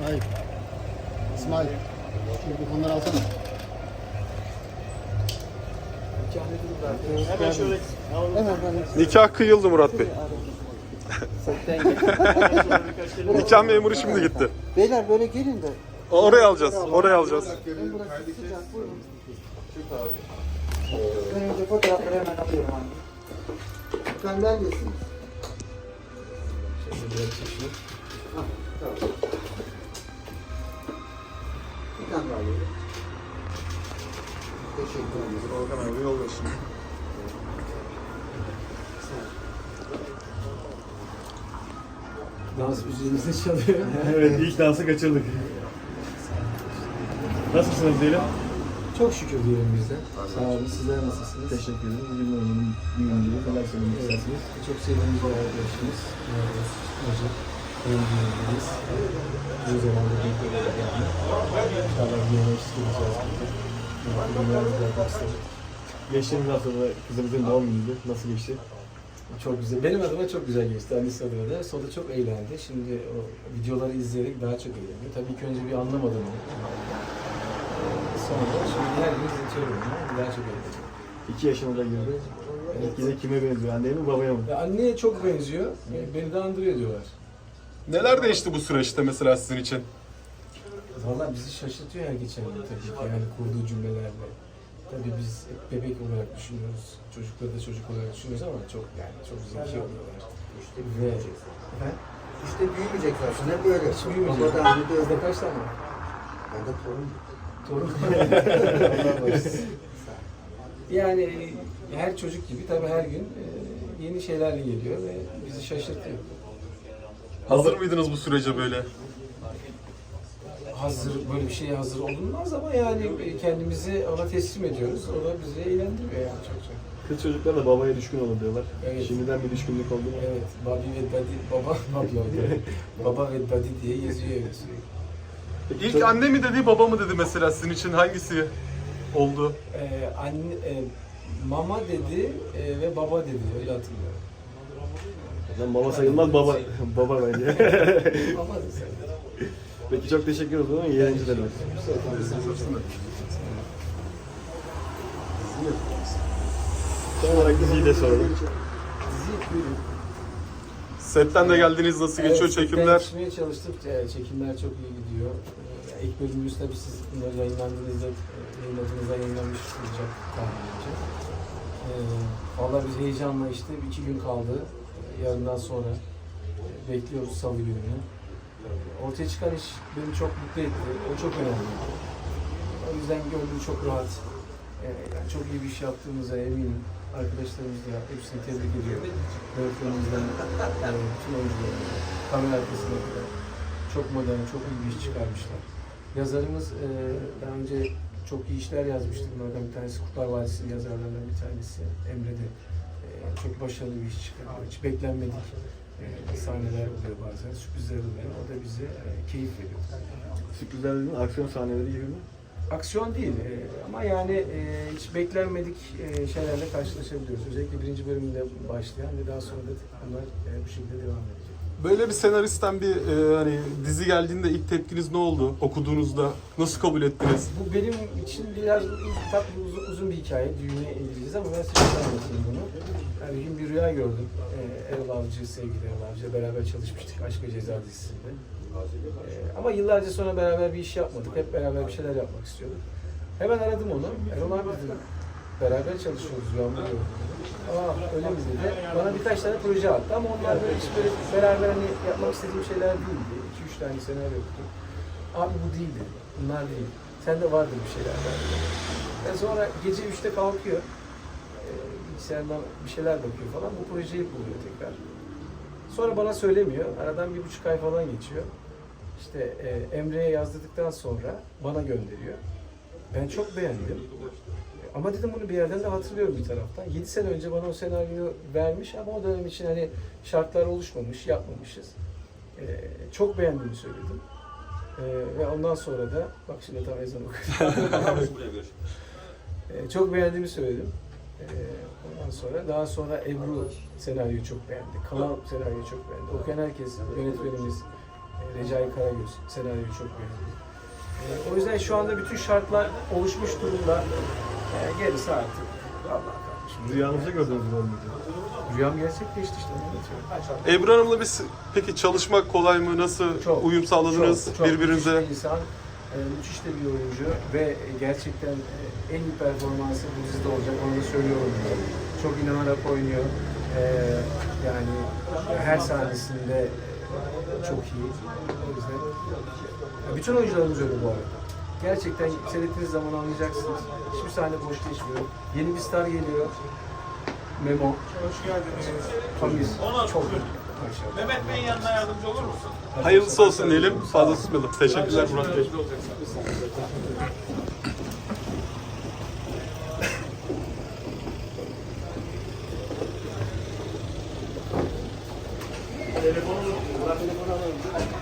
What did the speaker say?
İsmail. İsmail. Şu bunları alsana. Hemen şöyle Hemen ben Nikah kıyıldı Murat Bey. Nikah memuru şimdi gitti. Beyler böyle gelin de. Oraya alacağız. Oraya alacağız. Önce fotoğrafları hemen alıyorum abi. Efendim neredesiniz? Ah, tamam. Bir. Teşekkür. Volkan abi yolla şimdi. Dans müziğimizi çalıyor. Evet ilk dansı kaçırdık. Nasılsınız diyelim? Çok şükür diyelim biz de. Sağ olun. Sizler nasılsınız? Teşekkür ederim. Bugün oyunun büyüğüncülüğü neler söylemek istersiniz? Çok sevdiğimiz bir arkadaşımız. Merhaba. Hocam. Büyüğümüz. Bu zamanda bir Geçtiğimiz hafta da kızımızın doğum günüydü. Nasıl geçti? Çok güzel. Benim adıma çok güzel geçti. Annesi adına da. Sonra çok eğlendi. Şimdi o videoları izleyerek daha çok eğlendi. Tabii ki önce bir anlamadım onu. Sonra şimdi her gün izletiyorum onu. Daha çok eğlendi. İki yaşına da girdi. Evet, yine kime benziyor? Anneye mi babaya mı? Ya anneye çok benziyor. Beni de andırıyor diyorlar. Neler değişti bu süreçte mesela sizin için? Valla bizi şaşırtıyor her geçen gün tabii ki yani kurduğu cümlelerle. Tabii biz hep bebek olarak düşünüyoruz. Çocukları da çocuk olarak düşünüyoruz ama çok yani çok zeki oluyorlar. Ve He? İşte büyümeyecek. Hep böyle. hiç büyümeyecek. Baba da anne de kaç tane var? Ben de torun. Torun. Allah bağışlasın. yani her çocuk gibi tabii her gün e, yeni şeylerle geliyor ve bizi şaşırtıyor. Hazır mıydınız bu sürece böyle? Hazır böyle bir şeye hazır olunmaz ama yani kendimizi ona teslim ediyoruz. O da bizi eğlendiriyor yani çok çok. Kız çocuklar da babaya düşkün olur diyorlar. Evet. Şimdiden bir düşkünlük oldu mu? Evet, Bobby ve Daddy, baba, oldu. baba ve Daddy diye yazıyor evde sürekli. İlk anne mi dedi, baba mı dedi mesela sizin için hangisi oldu? Ee, anne, e, mama dedi e, ve baba dedi, öyle hatırlıyorum. Zaten baba sayılmaz baba. baba bence. Mama dedi. Peki çok teşekkür ederim. İyi eğlenceler. Son olarak diziyi de soralım. Setten de geldiniz, nasıl geçiyor Evet, çekimler? Yetişmeye çalıştık. Ee, Çekimler çok iyi gidiyor. Ee, İlk bölümümüz tabii siz bunları yayınlandığınızda, e, yayınladığınızda yayınlanmış olacak tahminimce. Ee, Valla biz heyecanla işte iki gün kaldı. Ee, Yarından sonra e, bekliyoruz salı gününü. Ortaya çıkan iş beni çok mutlu etti. O çok önemli. O yüzden gönlüm çok rahat. Ee, Yani çok iyi bir iş yaptığımıza eminim. Arkadaşlarımız da hepsini tebrik ediyorum. Öğretmenimizden, yani bütün oyuncularımızdan, kamera arkasına kadar. Çok modern, çok iyi bir iş çıkarmışlar. Yazarımız e, daha önce çok iyi işler yazmıştı. Bunlardan bir tanesi Kurtlar Vadisi'nin yazarlarından bir tanesi. Emre de çok başarılı bir iş çıkarıyor. Hiç beklenmedik e, sahneler oluyor bazen, sürprizler oluyor. O da bize e, keyif veriyor. Sürprizler dedin, aksiyon sahneleri gibi mi? Aksiyon değil e, ama yani e, hiç beklenmedik e, şeylerle karşılaşabiliyoruz. Özellikle birinci bölümünde başlayan ve daha sonra da bunlar e, bu şekilde devam edecek. Böyle bir senaristten bir e, hani dizi geldiğinde ilk tepkiniz ne oldu? Okuduğunuzda nasıl kabul ettiniz? Bu benim için biraz tatlı uzun, uzun bir hikaye. Düğüne ilgiliyiz ama ben size anlatayım bunu. Yani bir gün bir rüya gördüm. Ee, Erol Avcı, sevgili Erol Avcı beraber çalışmıştık Aşk ve Ceza dizisinde. Ee, ama yıllarca sonra beraber bir iş yapmadık. Hep beraber bir şeyler yapmak istiyorduk. Hemen aradım onu. Erol abi dedim. Beraber çalışıyoruz rüyamda gördüm. Aa öyle mi dedi. Bana birkaç tane proje attı ama onlar böyle hiç böyle beraber hani yapmak istediğim şeyler değildi. 2-3 tane senaryo okudum. Abi bu değil dedi. Bunlar değil. Sende vardır bir şeyler. Ve sonra gece 3'te kalkıyor. Ee, bilgisayardan bir şeyler bakıyor falan. Bu projeyi buluyor tekrar. Sonra bana söylemiyor. Aradan bir buçuk ay falan geçiyor. İşte e, Emre'ye yazdırdıktan sonra bana gönderiyor. Ben çok beğendim. Ama dedim bunu bir yerden de hatırlıyorum bir taraftan. 7 sene önce bana o senaryoyu vermiş ama o dönem için hani şartlar oluşmamış, yapmamışız. Ee, çok beğendiğimi söyledim. Ee, ve ondan sonra da, bak şimdi tam ezan okuyor. Ee, çok beğendiğimi söyledim. Ee, ondan sonra, daha sonra Ebru senaryoyu çok beğendi. Kalan senaryoyu çok beğendi. Okuyan herkes, yönetmenimiz, E, Recai Karagöz senaryoyu çok beğendi. E, o yüzden şu anda bütün şartlar oluşmuş durumda. E, gerisi artık Allah kardeşim. Rüyanızda gördüğünüz rol müydü? Rüyam gerçekleşti işte. Ebru Hanım'la biz peki çalışmak kolay mı? Nasıl Çok, uyum sağladınız Çok, çok birbirinize? müthiş bir insan, e, müthiş de bir oyuncu ve gerçekten e, en iyi performansı bu dizide olacak onu da söylüyorum. Çok inanarak oynuyor. E, yani her sahnesinde e, çok iyi. O yüzden bütün oyuncularımız öyle bu arada. Gerçekten seyrettiğiniz zaman anlayacaksınız. Hiçbir sahne boş geçmiyor. Yeni bir star geliyor. Memo. Hoş geldiniz. Tamiz. Çok iyi. Maşallah. Mehmet Bey'in yanına yardımcı olur musun? Hayırlısı olsun diyelim. Fazla tutmayalım. Teşekkürler Murat Bey. Telefonu, telefonu alalım.